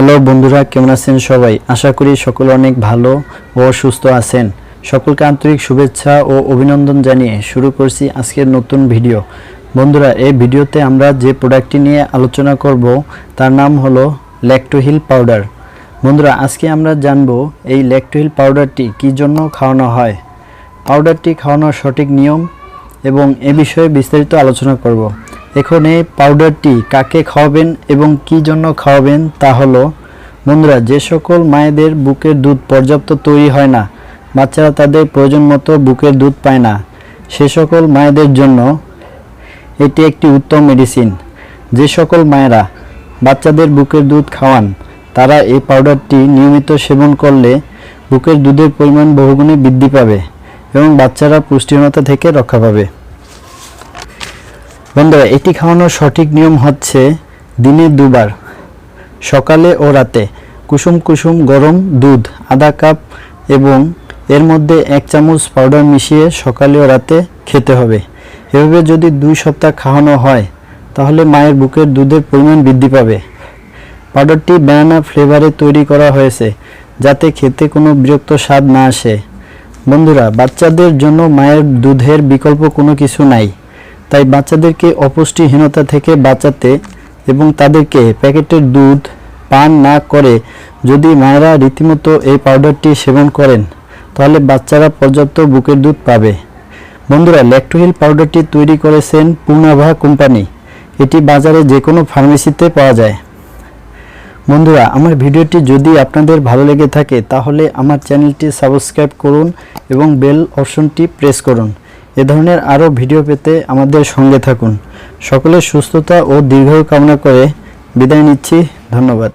Hello বন্ধুরা, কেমন আছেন সবাই? আশা করি সকলে অনেক ভালো ও সুস্থ আছেন। সকলকে আন্তরিক শুভেচ্ছা ও অভিনন্দন জানিয়ে শুরু করছি আজকের নতুন ভিডিও। বন্ধুরা, এই ভিডিওতে আমরা যে প্রোডাক্টটি নিয়ে আলোচনা করব, তার নাম হলো ল্যাকটোহিল পাউডার বন্ধুরা, আজকে আমরা জানব এই ল্যাকটোহিল পাউডারটি কী জন্য খাওয়ানো হয়। পাউডারটি খাওয়ানোর সঠিক নিয়ম এবং এ বিষয়ে বিস্তারিত আলোচনা করব। এখন পাউডারটি কাকে খাওয়াবেন এবং কি জন্য খাওয়াবেন তা হলো, বন্ধুরা, যে সকল মায়েদের বুকের দুধ পর্যাপ্ত তৈরি হয় না, বাচ্চারা তাদের প্রয়োজন মতো বুকের দুধ পায় না, সে সকল মায়েদের জন্য এটি একটি উত্তম মেডিসিন যে সকল মায়েরা বাচ্চাদের বুকের দুধ খাওয়ান, তারা এই পাউডারটি নিয়মিত সেবন করলে বুকের দুধের পরিমাণ বহুগুণে বৃদ্ধি পাবে এবং বাচ্চারা পুষ্টিহীনতা থেকে রক্ষা পাবে। বন্ধুরা, এটি খাওয়ানোর সঠিক নিয়ম হচ্ছে দিনে দুবার, সকালে ও রাতে। কুসুম কুসুম গরম দুধ, আধা কাপ এবং এর মধ্যে এক চামচ পাউডার মিশিয়ে সকালে ও রাতে খেতে হবে। এভাবে যদি দুই সপ্তাহ খাওয়ানো হয়, তাহলে মায়ের বুকের দুধের পরিমাণ বৃদ্ধি পাবে। পাউডারটি ব্যানানা ফ্লেভারে তৈরি করা হয়েছে, যাতে খেতে কোনো বিরক্ত স্বাদ না আসে। বন্ধুরা, বাচ্চাদের জন্য মায়ের দুধের বিকল্প কোনো কিছু নাই। তাই বাচ্চাদেরকে অপুষ্টিহীনতা থেকে বাঁচাতে এবং তাদেরকে প্যাকেটের দুধ, পান না করে যদি মায়েরা রীতিমতো এই পাউডারটি সেবন করেন, তাহলে বাচ্চারা পর্যাপ্ত বুকের দুধ পাবে। বন্ধুরা, ল্যাকটোহিল পাউডারটি তৈরি করেছেন পূর্ণাভা কোম্পানি। এটি বাজারে যে কোনো ফার্মেসিতে পাওয়া যায়। বন্ধুরা, আমার ভিডিওটি যদি আপনাদের ভালো লেগে থাকে, তাহলে আমার চ্যানেলটি সাবস্ক্রাইব করুন এবং বেল অপশনটি প্রেস করুন। এ ধরনের আরও ভিডিও পেতে আমাদের সঙ্গে থাকুন। সকলের সুস্থতা ও দীর্ঘ কামনা করে বিদায় নিচ্ছি। ধন্যবাদ।